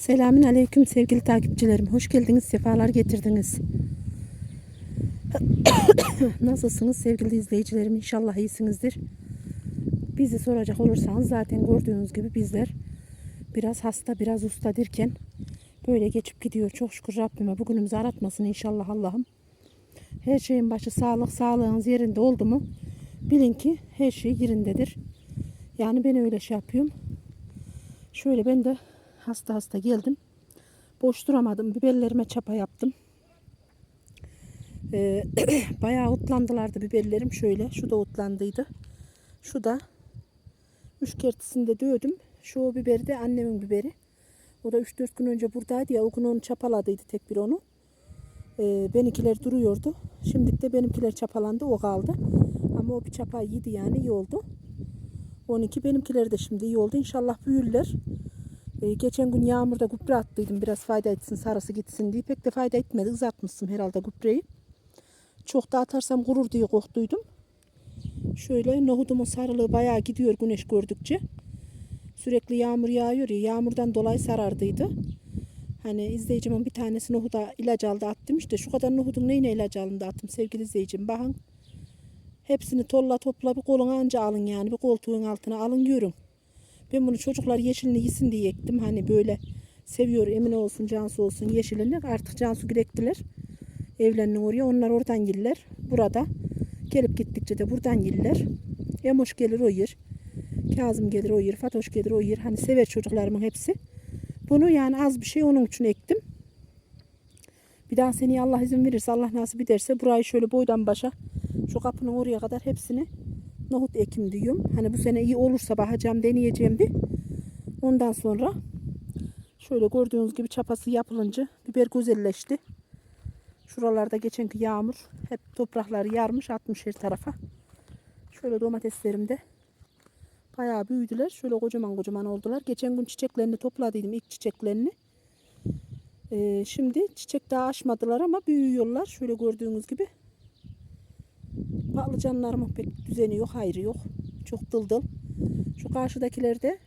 Selamün aleyküm sevgili takipçilerim. Hoş geldiniz, sefalar getirdiniz. Nasılsınız sevgili izleyicilerim? İnşallah iyisinizdir. Bizi soracak olursanız zaten gördüğünüz gibi bizler biraz hasta, biraz ustadirken böyle geçip gidiyor. Çok şükür Rabbime bugünümüzü aratmasın inşallah Allah'ım. Her şeyin başı sağlık, sağlığınız yerinde oldu mu bilin ki her şey yerindedir. Yani ben öyle şey yapıyorum. Şöyle ben de hasta hasta geldim. Boş duramadım. Biberlerime çapa yaptım. Ee, bayağı otlandılardı biberlerim şöyle. Şu da otlandıydı. Şu da müşkertisinde dövdüm. Şu biberi de annemin biberi. O da 3-4 gün önce buradaydı ya. O gün onu çapaladıydı tek bir onu. Ee, benimkiler duruyordu. Şimdi de benimkiler çapalandı. O kaldı. Ama o bir çapa yedi yani iyi oldu. 12 benimkiler de şimdi iyi oldu. İnşallah büyürler. Ee, geçen gün yağmurda gübre attıydım. Biraz fayda etsin, sarısı gitsin diye. Pek de fayda etmedi. Kızartmışsın herhalde gübreyi. Çok da atarsam kurur diye korktuydum. Şöyle nohudumun sarılığı bayağı gidiyor güneş gördükçe. Sürekli yağmur yağıyor ya. Yağmurdan dolayı sarardıydı. Hani izleyicimin bir tanesi nohuda ilaç aldı attım işte. Şu kadar nohudun neyine ilaç alındı attım sevgili izleyicim. Bakın. Hepsini tolla topla bir koluna anca alın yani. Bir koltuğun altına alın görün. Ben bunu çocuklar yeşilini yesin diye ektim. Hani böyle seviyor Emine olsun Cansu olsun yeşilini. Artık Cansu girektiler. Evlerinin oraya. Onlar oradan yerler. Burada. Gelip gittikçe de buradan yerler. Emoş gelir o yer. Kazım gelir o yer. Fatoş gelir o yer. Hani sever çocuklarımın hepsi. Bunu yani az bir şey onun için ektim. Bir daha seni Allah izin verirse Allah nasip ederse burayı şöyle boydan başa şu kapının oraya kadar hepsini nohut ekim diyorum. Hani bu sene iyi olursa bakacağım deneyeceğim bir. Ondan sonra şöyle gördüğünüz gibi çapası yapılınca biber güzelleşti. Şuralarda geçenki yağmur hep toprakları yarmış atmış her tarafa. Şöyle domateslerim de bayağı büyüdüler. Şöyle kocaman kocaman oldular. Geçen gün çiçeklerini topladıydım ilk çiçeklerini. Ee, şimdi çiçek daha açmadılar ama büyüyorlar. Şöyle gördüğünüz gibi. Patlıcanlarımın pek düzeni yok, hayrı yok. Çok dıl dıl. Şu karşıdakilerde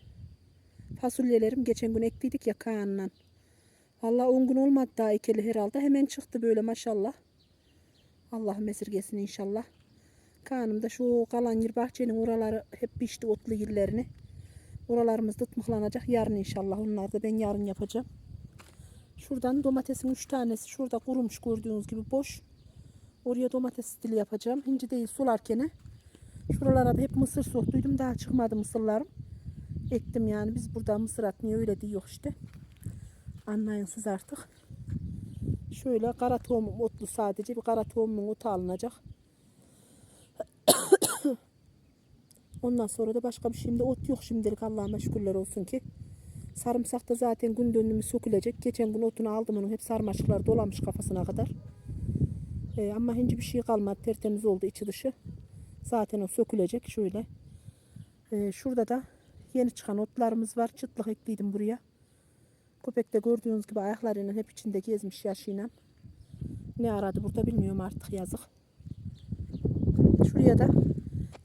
fasulyelerim geçen gün ektiydik ya kayanla. Vallahi 10 gün olmadı daha ekeli herhalde. Hemen çıktı böyle maşallah. Allah'ım esirgesin inşallah. Kanım da şu kalan yer bahçenin oraları hep biçti otlu yerlerini. Oralarımız tutmuklanacak yarın inşallah. Onlar da ben yarın yapacağım. Şuradan domatesin 3 tanesi şurada kurumuş gördüğünüz gibi boş. Oraya domates stili yapacağım. Hinci değil sularken. Şuralara da hep mısır soktuydum. Daha çıkmadı mısırlarım. Ektim yani. Biz burada mısır atmıyor öyle diyor işte. Anlayın siz artık. Şöyle kara tohumum otlu sadece. Bir kara tohumun otu alınacak. Ondan sonra da başka bir şeyimde ot yok şimdilik Allah'ıma şükürler olsun ki. Sarımsak da zaten gün dönümü sökülecek. Geçen gün otunu aldım onun. Hep sarmaşıklar dolamış kafasına kadar. Ee, ama hinci bir şey kalmadı. Tertemiz oldu içi dışı. Zaten o sökülecek. Şöyle. Ee, şurada da yeni çıkan otlarımız var. Çıtlık ekliydim buraya. Köpek de gördüğünüz gibi ayaklarıyla hep içinde gezmiş yaşıyla. Ne aradı burada bilmiyorum artık yazık. Şuraya da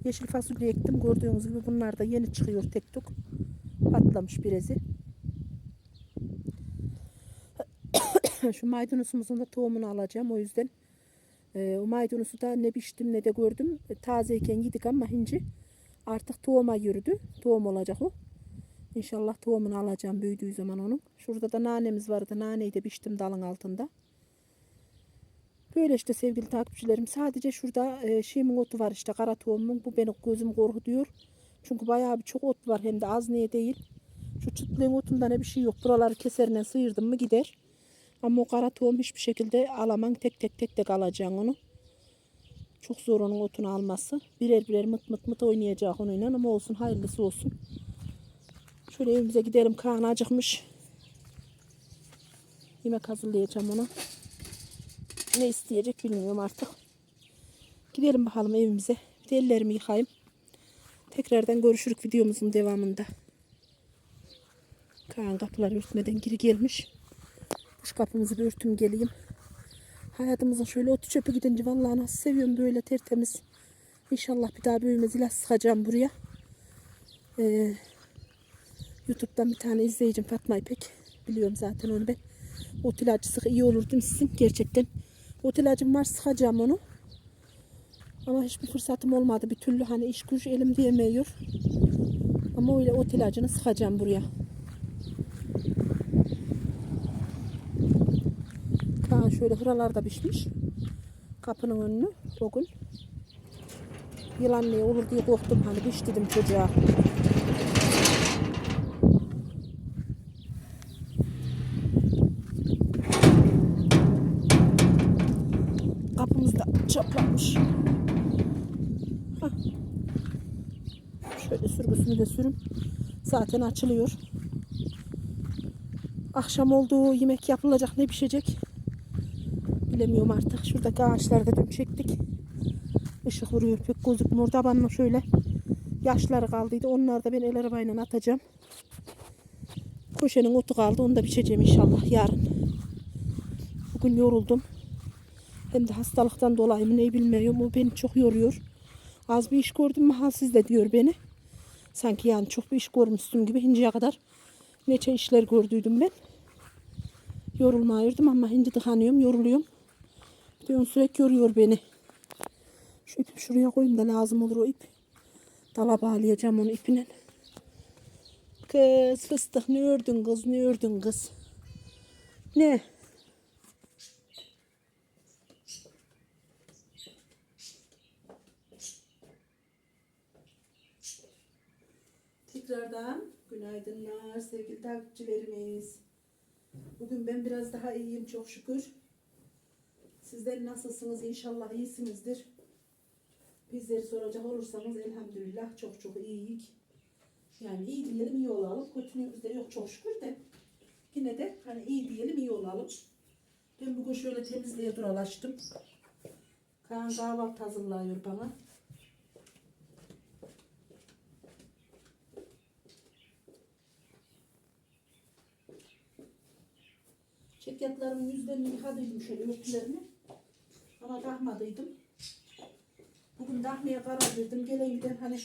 yeşil fasulye ektim. Gördüğünüz gibi bunlar da yeni çıkıyor tek tuk. Patlamış birezi. Şu maydanozumuzun da tohumunu alacağım. O yüzden e, o maydanozu da ne biçtim ne de gördüm. E, tazeyken yedik ama hinci artık tohuma yürüdü. Tohum olacak o. İnşallah tohumunu alacağım büyüdüğü zaman onun. Şurada da nanemiz vardı. Naneyi de biçtim dalın altında. Böyle işte sevgili takipçilerim. Sadece şurada e, şeyimin otu var işte kara tohumun. Bu beni gözüm korkutuyor. Çünkü bayağı bir çok ot var hem de az niye değil. Şu çıtlığın otunda ne bir şey yok. Buraları keserine sıyırdım mı gider. Ama o kara tohum hiçbir şekilde alamam. Tek tek tek tek alacaksın onu. Çok zor onun otunu alması. Birer birer mıt mıt mıt oynayacak onunla ama olsun hayırlısı olsun. Şöyle evimize gidelim. Kaan acıkmış. Yemek hazırlayacağım ona. Ne isteyecek bilmiyorum artık. Gidelim bakalım evimize. Bir ellerimi yıkayayım. Tekrardan görüşürük videomuzun devamında. Kaan kapıları örtmeden geri gelmiş. Dış kapımızı bir örtüm geleyim. Hayatımızın şöyle otu çöpe gidince vallahi nasıl seviyorum böyle tertemiz. İnşallah bir daha büyümez ilaç sıkacağım buraya. Ee, Youtube'dan bir tane izleyicim Fatma İpek biliyorum zaten onu ben. Ot ilacı sık iyi olur demişsin gerçekten. Ot ilacım var sıkacağım onu. Ama hiçbir fırsatım olmadı bir türlü hani iş güç elim diyemiyor. Ama öyle ot ilacını sıkacağım buraya. Kaan şöyle hıralarda pişmiş. Kapının önünü o gün. Yılan ne olur diye korktum hani piş dedim çocuğa. Kapımız da çatlamış. Hah. Şöyle sürgüsünü de sürüm. Zaten açılıyor. Akşam oldu yemek yapılacak ne pişecek? Bilemiyorum artık. Şuradaki ağaçlarda dün çektik. Işık vuruyor pek gözükmüyor. Tabanına şöyle yaşları kaldıydı. Onları da ben el arabayla atacağım. Köşenin otu kaldı. Onu da biçeceğim inşallah yarın. Bugün yoruldum. Hem de hastalıktan dolayı mı ne bilmiyorum. O beni çok yoruyor. Az bir iş gördüm mü halsiz de diyor beni. Sanki yani çok bir iş görmüştüm gibi. Hinceye kadar neçe işler gördüydüm ben. Yorulmayırdım ama hindi tıkanıyorum, yoruluyorum. Diyorum sürekli yoruyor beni. Şu ipi şuraya koyayım da lazım olur o ip. Dala bağlayacağım onu ipine. Kız fıstık ne ördün kız ne ördün kız. Ne? Tekrardan günaydınlar sevgili takipçilerimiz. Bugün ben biraz daha iyiyim çok şükür. Sizler nasılsınız? İnşallah iyisinizdir. Bizleri soracak olursanız elhamdülillah çok çok iyiyik. Yani iyi diyelim iyi olalım. Kötülüğümüz de yok çok şükür de. Yine de hani iyi diyelim iyi olalım. Ben bugün şöyle temizliğe duralaştım. Kaan kahvaltı hazırlıyor bana. Çekyatlarımın yüzlerini yıkadıydım şöyle örtülerini. Ama takmadıydım. Bugün takmaya karar verdim. Gelen giden hani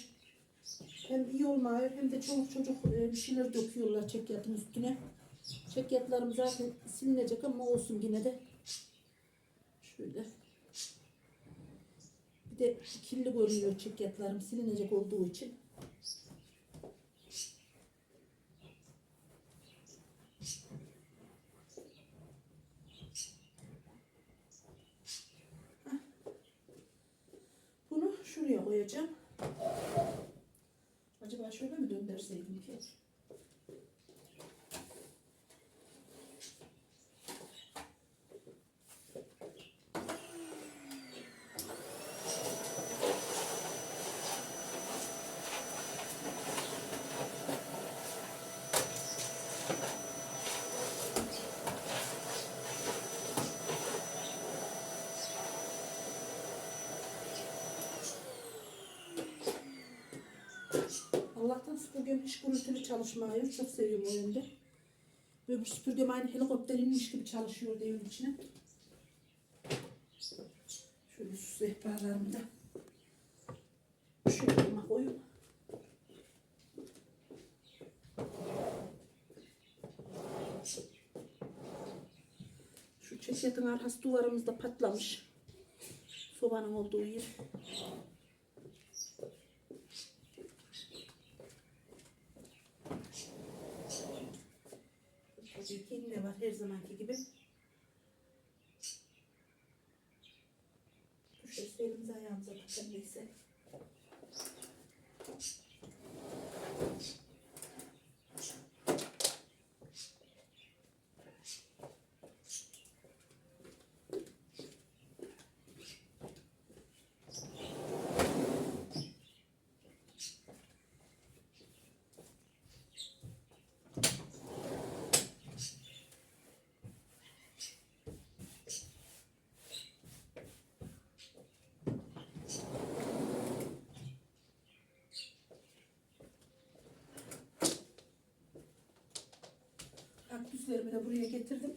hem iyi olmuyor hem de çoluk çocuk e, bir şeyler döküyorlar çekyatın üstüne. Çekyatlarım zaten silinecek ama olsun yine de. Şöyle. Bir de kirli görünüyor çekyatlarım silinecek olduğu için. Bunu şuraya koyacağım. Acaba şöyle mi döndürseydim ki? Süpürgem hiç gürültülü çalışmıyor. Çok seviyorum o yönde. Öbür süpürgem aynı helikopter inmiş gibi çalışıyor evin içine. Şöyle su sehpalarımı da şöyle yanıma koyup Şu çekyetin arkası duvarımızda patlamış. Sobanın olduğu yer. Var her zamanki gibi. Düşerse elimizi ayağımıza takalım neyse. Kaktüslerimi de buraya getirdim.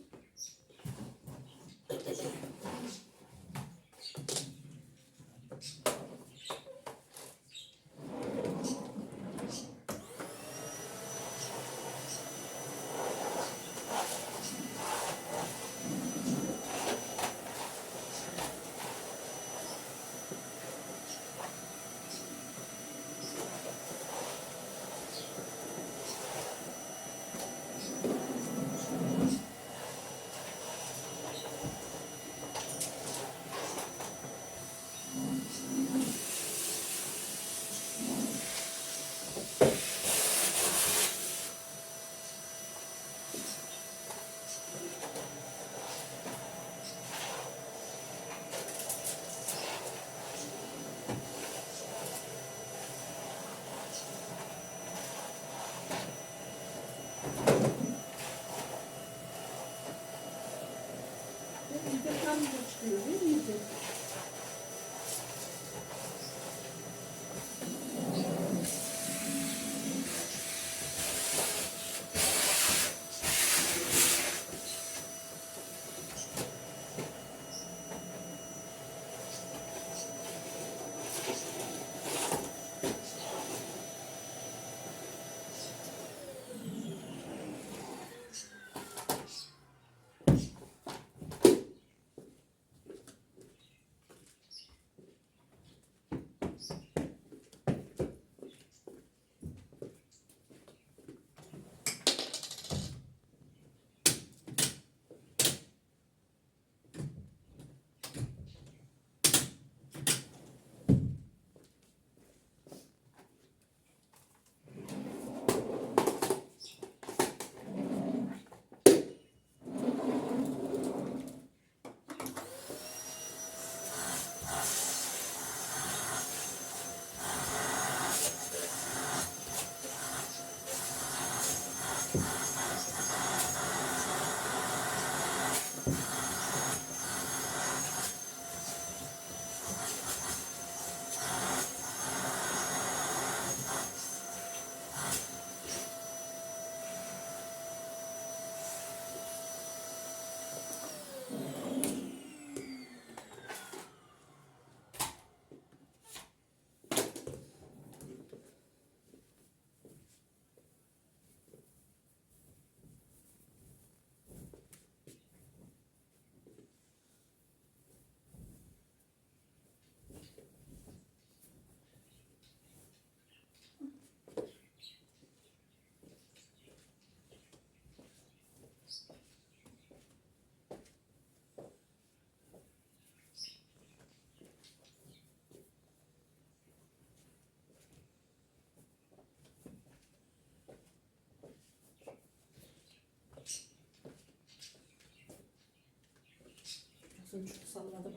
Şunu salladım.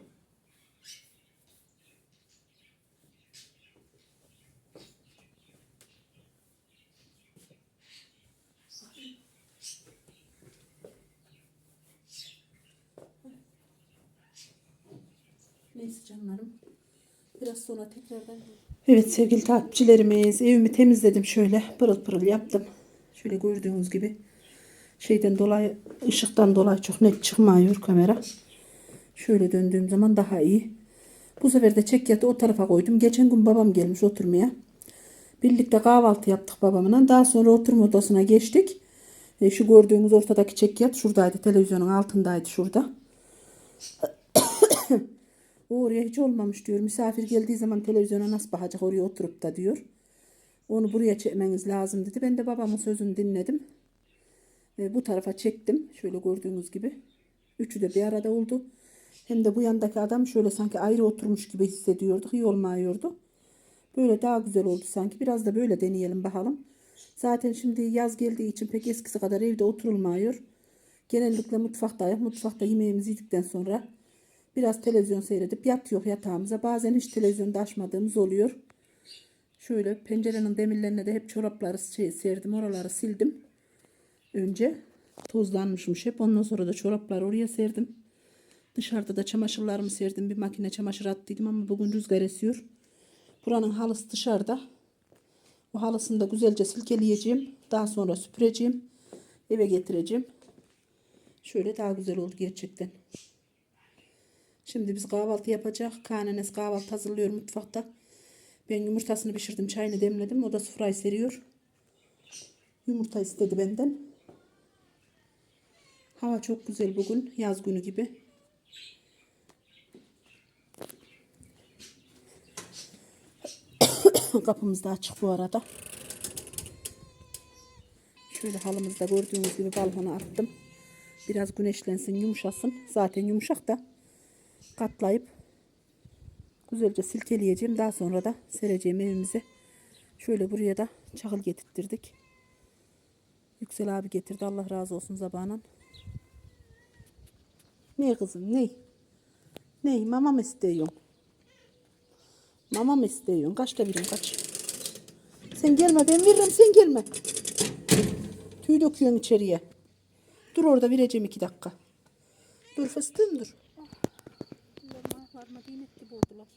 Neyse canlarım. Biraz sonra tekrardan Evet sevgili takipçilerimiz evimi temizledim şöyle pırıl pırıl yaptım. Şöyle gördüğünüz gibi şeyden dolayı ışıktan dolayı çok net çıkmıyor kamera. Şöyle döndüğüm zaman daha iyi. Bu sefer de çekyatı o tarafa koydum. Geçen gün babam gelmiş oturmaya. Birlikte kahvaltı yaptık babamla. Daha sonra oturma odasına geçtik. E, şu gördüğünüz ortadaki çekyat şuradaydı. Televizyonun altındaydı şurada. Oraya hiç olmamış diyor. Misafir geldiği zaman televizyona nasıl bakacak oraya oturup da diyor. Onu buraya çekmeniz lazım dedi. Ben de babamın sözünü dinledim. E, bu tarafa çektim. Şöyle gördüğünüz gibi. Üçü de bir arada oldu. Hem de bu yandaki adam şöyle sanki ayrı oturmuş gibi hissediyorduk. İyi olmuyordu. Böyle daha güzel oldu sanki. Biraz da böyle deneyelim bakalım. Zaten şimdi yaz geldiği için pek eskisi kadar evde oturulmuyor. Genellikle mutfaktayız. Mutfakta yemeğimizi yedikten sonra biraz televizyon seyredip yatıyor yatağımıza. Bazen hiç televizyonda açmadığımız oluyor. Şöyle pencerenin demirlerine de hep çorapları şey, serdim. Oraları sildim. Önce tozlanmışmış hep. Ondan sonra da çorapları oraya serdim. Dışarıda da çamaşırlarımı serdim. Bir makine çamaşır attıydım ama bugün rüzgar esiyor. Buranın halısı dışarıda. O halısını da güzelce silkeleyeceğim. Daha sonra süpüreceğim. Eve getireceğim. Şöyle daha güzel oldu gerçekten. Şimdi biz kahvaltı yapacak. Kanenes kahvaltı hazırlıyor mutfakta. Ben yumurtasını pişirdim. Çayını demledim. O da sofrayı seriyor. Yumurta istedi benden. Hava çok güzel bugün. Yaz günü gibi. Kapımız da açık bu arada. Şöyle halımızda gördüğünüz gibi balkona attım. Biraz güneşlensin, yumuşasın. Zaten yumuşak da katlayıp güzelce silkeleyeceğim. Daha sonra da sereceğim evimize. Şöyle buraya da çakıl getirttirdik. Yüksel abi getirdi. Allah razı olsun zabanan. Ne kızım ne? Ne? Mama mı istiyorsun? Mama mı istiyorsun? Kaçta birim kaç? Sen gelme ben veririm sen gelme. Tüy döküyorsun içeriye. Dur orada vereceğim iki dakika. Dur fıstığım dur. Oldular.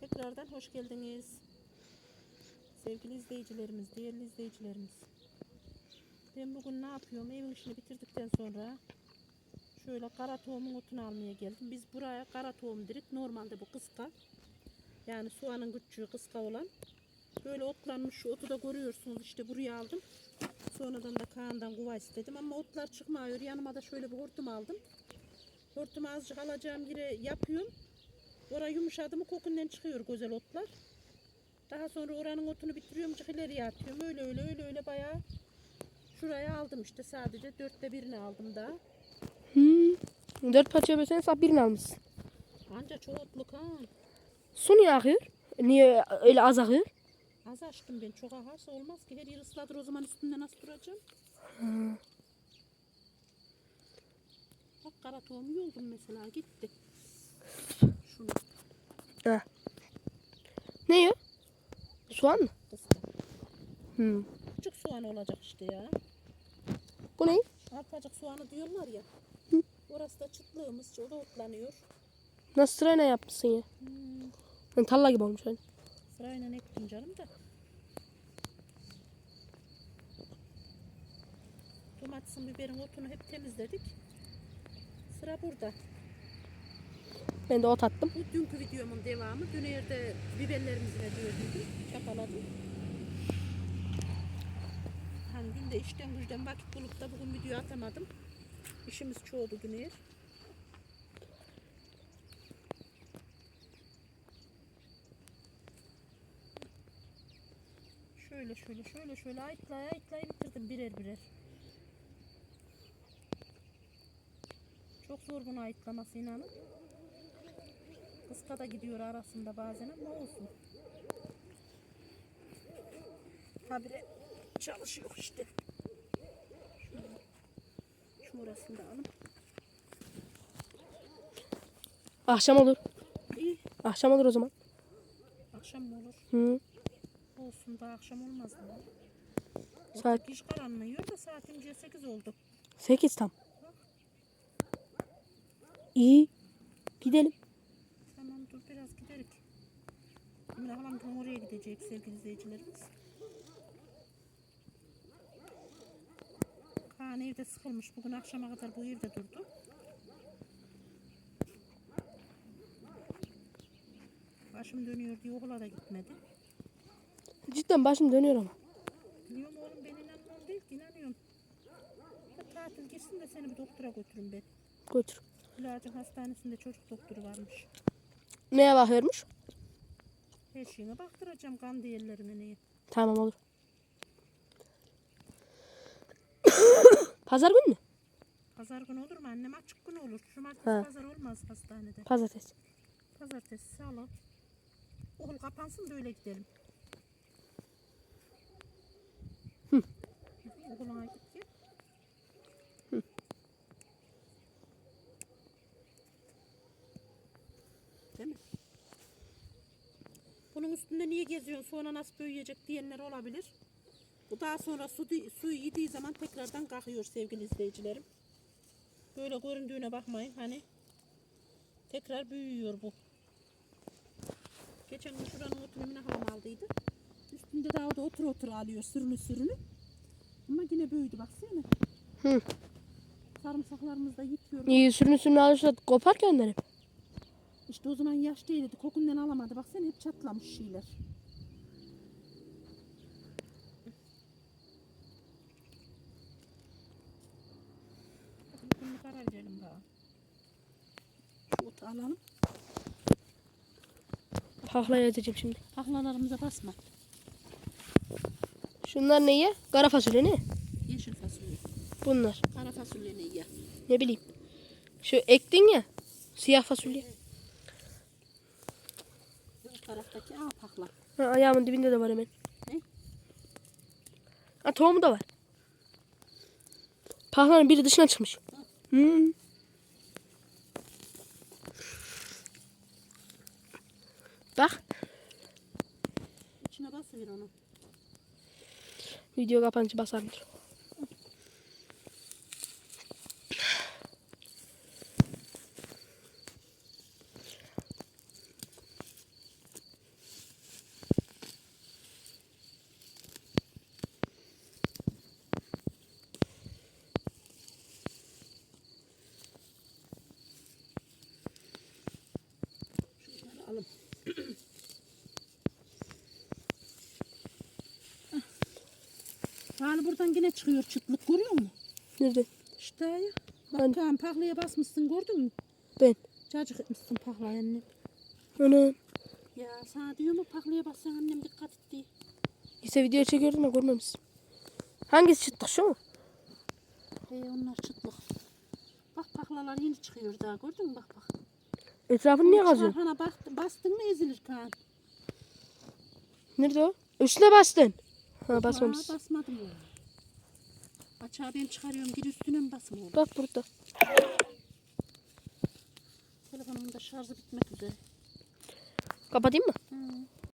Tekrardan hoş geldiniz. Sevgili izleyicilerimiz, değerli izleyicilerimiz. Ben bugün ne yapıyorum? Evin işini bitirdikten sonra şöyle kara tohumun otunu almaya geldim. Biz buraya kara tohum dedik. Normalde bu kıska. Yani soğanın küçüğü kıska olan. Böyle otlanmış şu otu da görüyorsunuz. İşte buraya aldım. Sonradan da Kaan'dan kuva istedim ama otlar çıkmıyor. Yanıma da şöyle bir hortum aldım. Hortumu azıcık alacağım yere yapıyorum. Oraya yumuşadı mı kokundan çıkıyor güzel otlar. Daha sonra oranın otunu bitiriyorum çık ileriye atıyorum. Öyle öyle öyle öyle bayağı şuraya aldım işte sadece dörtte birini aldım daha. Hmm. Dört parça bölsen hesap birini almışsın. Anca çoğutluk ha. Su niye akıyor? Niye öyle az akıyor? Az açtım ben çok akarsa olmaz ki her yer ısladır o zaman üstünde nasıl duracağım? Bak kara tohum yoldum mesela gitti. Şunu Ha. Ne ya? Soğan mı? kıska. Hmm. Küçük soğan olacak işte ya. Bu ne? Arpacık soğanı diyorlar ya. Orası da çıtlığımız. O da otlanıyor. Nasıl sırayla yapmışsın ya? Hmm, Yani talla gibi olmuş öyle. sırayla ektim canım da. Domatesin, biberin otunu hep temizledik. Sıra burada. Ben de ot attım. Bu dünkü videomun devamı. Dün evde biberlerimizi ne diyordum. Çapaladım. Hani dün de işten güçten vakit bulup da bugün video atamadım. İşimiz çoğuldu ev. Şöyle şöyle şöyle şöyle ayıtlaya ayıtlaya bitirdim birer birer. Çok zor bunu ayıtlaması inanın. Kıska da gidiyor arasında bazen ama olsun. Habire çalışıyor işte. Orasını da alın. Akşam olur. İyi. Akşam olur o zaman. Akşam mı olur? Hı. Olsun da akşam olmaz mı? Saat Hiç karanmıyor da saatimce 8 oldu. 8 tam. İyi. Gidelim. Tamam dur biraz giderik. Emre halam oraya gidecek sevgili izleyicilerimiz. Kaan evde sıkılmış. Bugün akşama kadar bu evde durdu. Başım dönüyor diye okula da gitmedi. Cidden başım dönüyor ama. Biliyorum oğlum ben inanmam değil ki inanıyorum. Ya tatil geçsin de seni bir doktora götürün ben. Götür. Gülacın hastanesinde çocuk doktoru varmış. Neye bakıyormuş? Her şeyine baktıracağım kan değerlerine neye. Tamam olur. Pazar günü mü? Pazar günü olur mu? Annem açık gün olur. Cumartesi Ha. pazar olmaz hastanede. Pazartesi. Pazartesi ol. Okul kapansın da öyle gidelim. Hı. Okuluna git gel. Değil mi? Bunun üstünde niye geziyorsun sonra nasıl büyüyecek diyenler olabilir. Bu daha sonra su, suyu yediği zaman tekrardan kalkıyor sevgili izleyicilerim. Böyle göründüğüne bakmayın hani tekrar büyüyor bu. Geçen gün şuranın otunu Emine halam aldıydı. Üstünde daha da otur otur alıyor sürünü sürünü. Ama yine büyüdü baksana. Hı. Sarımsaklarımız da yitiyor. İyi sürünü sürünü alırsa kopar onları. İşte o zaman yaş değildi. Kokundan alamadı. Baksana hep çatlamış şeyler. Bunu karar verelim daha. Şu otu alalım. Pahlaya şimdi. Pahlalarımıza basma. Şunlar ne ya? Kara fasulye ne? Yeşil fasulye. Bunlar. Kara fasulye ne ya? Ne bileyim. Şu ektin ya. Siyah fasulye. Bu taraftaki aa pahla. Ha, ayağımın dibinde de var hemen. Ne? Ha tohumu da var. Pahlanın biri dışına çıkmış. Hmm. Bak. İçine basıver onu. Video kapanıcı basardır. Yani buradan yine çıkıyor çıtlık görüyor musun? Nerede? İşte ya. Ben- Bak Kaan pahlaya basmışsın gördün mü? Ben. Cacık etmişsin pahlaya annem. Ana. Ya sana diyor mu pahlaya bassan annem dikkat et diye. Video çekiyordum da görmemişsin. Hangisi çıktık şu mu? He onlar çıtlık. Bak pahlalar yeni çıkıyor daha gördün mü bak bak. Etrafını niye kazıyorsun? Çarpana bak, bastın mı ezilir Kaan. Nerede o? Üstüne bastın. Ha basmamış. Aa, basmadım oğlum. Açığa ben çıkarıyorum bir üstüne mi basma oğlum? Bak burada. Telefonumun da şarjı bitmek üzere. Kapatayım mı? Hı.